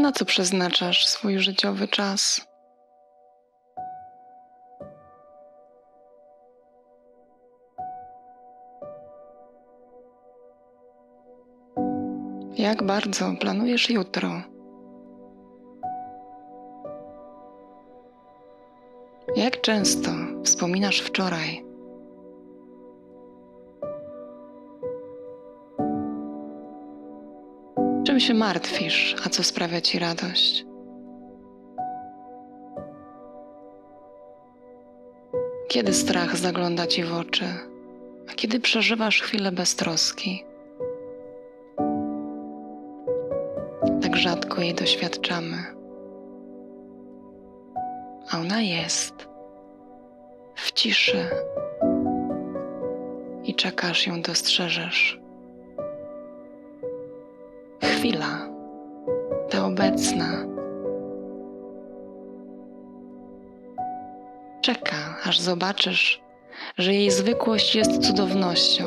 Na co przeznaczasz swój życiowy czas? Jak bardzo planujesz jutro? Jak często wspominasz wczoraj? Czym się martwisz, a co sprawia ci radość? Kiedy strach zagląda ci w oczy, a kiedy przeżywasz chwilę beztroski? Tak rzadko jej doświadczamy, a ona jest w ciszy i czekasz ją dostrzeżesz. Chwila, ta obecna, czeka, aż zobaczysz, że jej zwykłość jest cudownością,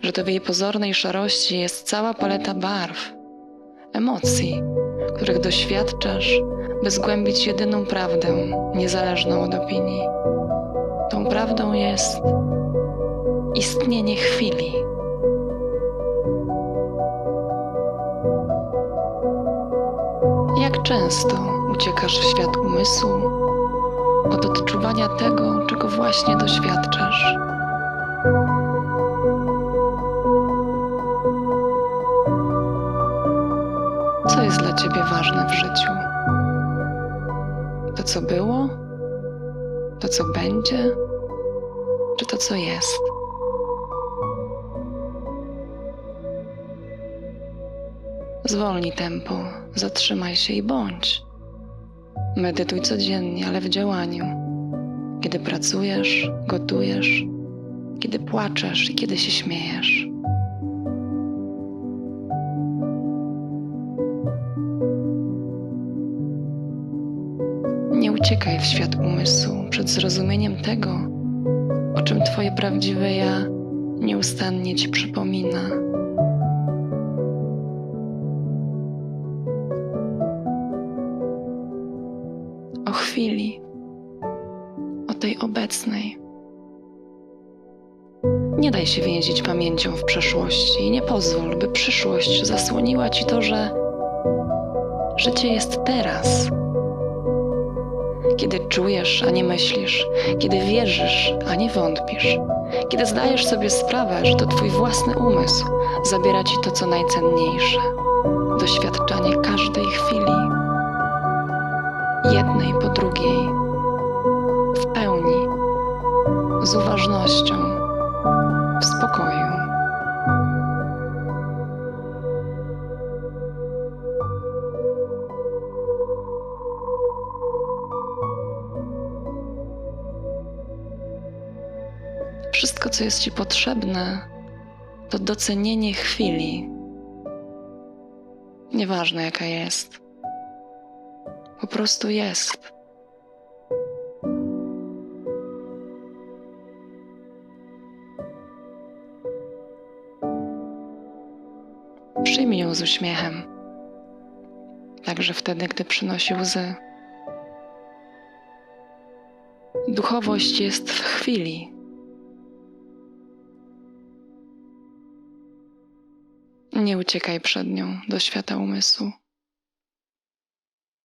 że to w jej pozornej szarości jest cała paleta barw, emocji, których doświadczasz, by zgłębić jedyną prawdę, niezależną od opinii. Tą prawdą jest istnienie chwili. Często uciekasz w świat umysłu od odczuwania tego, czego właśnie doświadczasz? Co jest dla ciebie ważne w życiu? To, co było? To, co będzie? Czy to, co jest? Zwolnij tempo, zatrzymaj się i bądź. Medytuj codziennie, ale w działaniu. Kiedy pracujesz, gotujesz, kiedy płaczesz i kiedy się śmiejesz. Nie uciekaj w świat umysłu przed zrozumieniem tego, o czym Twoje prawdziwe ja nieustannie Ci przypomina. O chwili, o tej obecnej. Nie daj się więzić pamięcią w przeszłości i nie pozwól, by przyszłość zasłoniła ci to, że życie jest teraz. Kiedy czujesz, a nie myślisz, kiedy wierzysz, a nie wątpisz, kiedy zdajesz sobie sprawę, że to twój własny umysł zabiera ci to, co najcenniejsze doświadczanie każdej chwili jednej po drugiej, w pełni, z uważnością, w spokoju. Wszystko, co jest Ci potrzebne, to docenienie chwili. Nieważne jaka jest po prostu jest. Przyjmij ją z uśmiechem, także wtedy, gdy przynosi łzy. Duchowość jest w chwili. Nie uciekaj przed nią do świata umysłu.